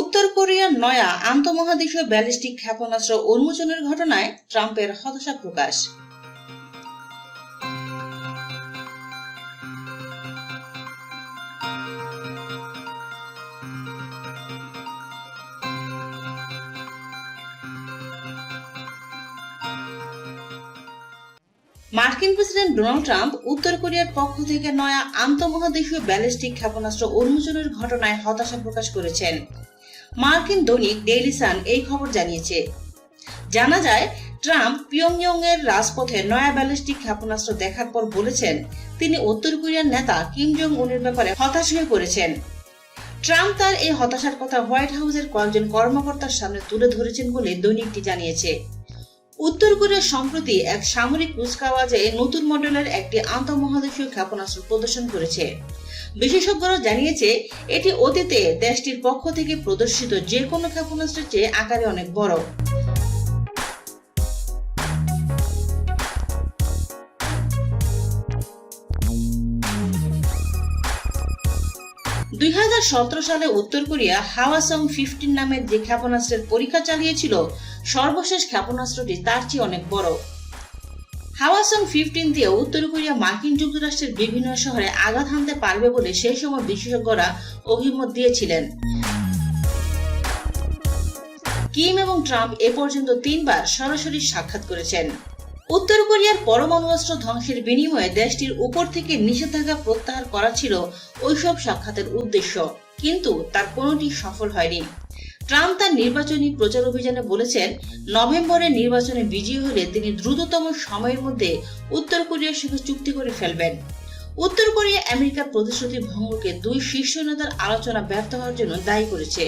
উত্তর কোরিয়ার নয়া আন্তঃমহাদেশীয় ব্যালিস্টিক ক্ষেপণাস্ত্র উন্মোচনের ঘটনায় ট্রাম্পের হতাশা প্রকাশ। মার্কিন প্রেসিডেন্ট ডোনাল্ড ট্রাম্প উত্তর কোরিয়ার পক্ষ থেকে নয়া আন্তঃমহাদেশীয় ব্যালিস্টিক ক্ষেপণাস্ত্র উন্মোচনের ঘটনায় হতাশা প্রকাশ করেছেন। মার্কিন দৈনিক ডেইলি সান এই খবর জানিয়েছে। জানা যায়, ট্রাম্প পিয়ংইয়ং এর রাজপথে নয়া ব্যালিস্টিক ক্ষেপণাস্ত্র দেখার পর বলেছেন, তিনি উত্তর কোরিয়ার নেতা কিম জং উনের ব্যাপারে হতাশ হয়ে পড়েছেন। ট্রাম্প তার এই হতাশার কথা হোয়াইট হাউসের কয়েকজন কর্মকর্তার সামনে তুলে ধরেছেন বলে দৈনিকটি জানিয়েছে। উত্তর কোরিয়া সম্প্রতি এক সামরিক কুচকাওয়াজে নতুন মডেলের একটি আন্তঃমহাদেশীয় ক্ষেপণাস্ত্র প্রদর্শন করেছে। বিশেষজ্ঞরা জানিয়েছে, এটি অতীতে দেশটির পক্ষ থেকে প্রদর্শিত যে কোনো ক্ষেপণাস্ত্রের চেয়ে আকারে অনেক বড়। দুই হাজার সতেরো সালে উত্তর কোরিয়া হাওয়াসং ফিফটিন নামের যে ক্ষেপণাস্ত্রের পরীক্ষা চালিয়েছিল, সর্বশেষ ক্ষেপণাস্ত্রটি তার চেয়ে অনেক বড়। হাওয়াসং ফিফটিন দিয়ে উত্তর কোরিয়া মার্কিন যুক্তরাষ্ট্রের বিভিন্ন শহরে আঘাত হানতে পারবে বলে সেই সময় বিশেষজ্ঞরা অভিমত দিয়েছিলেন। কিম এবং ট্রাম্প এ পর্যন্ত তিনবার সরাসরি সাক্ষাৎ করেছেন। উত্তর কোরিয়ার পরমাণু অস্ত্র ধ্বংসের বিনিময়ে দেশটির উপর থেকে নিষেধাজ্ঞা প্রত্যাহার করা ছিল ওইসব সাক্ষাতের উদ্দেশ্য, কিন্তু তার কোনোটি সফল হয়নি। ট্রাম্প তার নির্বাচনী প্রচার অভিযানে বলেছেন নভেম্বরে নির্বাচনে বিজয়ী হলে তিনি দ্রুততম সময়ের মধ্যে উত্তর কোরিয়ার সঙ্গে চুক্তি করে ফেলবেন। উত্তর কোরিয়া আমেরিকার প্রতিশ্রুতি ভঙ্গকে দুই শীর্ষ নেতার আলোচনা ব্যর্থ হওয়ার জন্য দায়ী করেছে।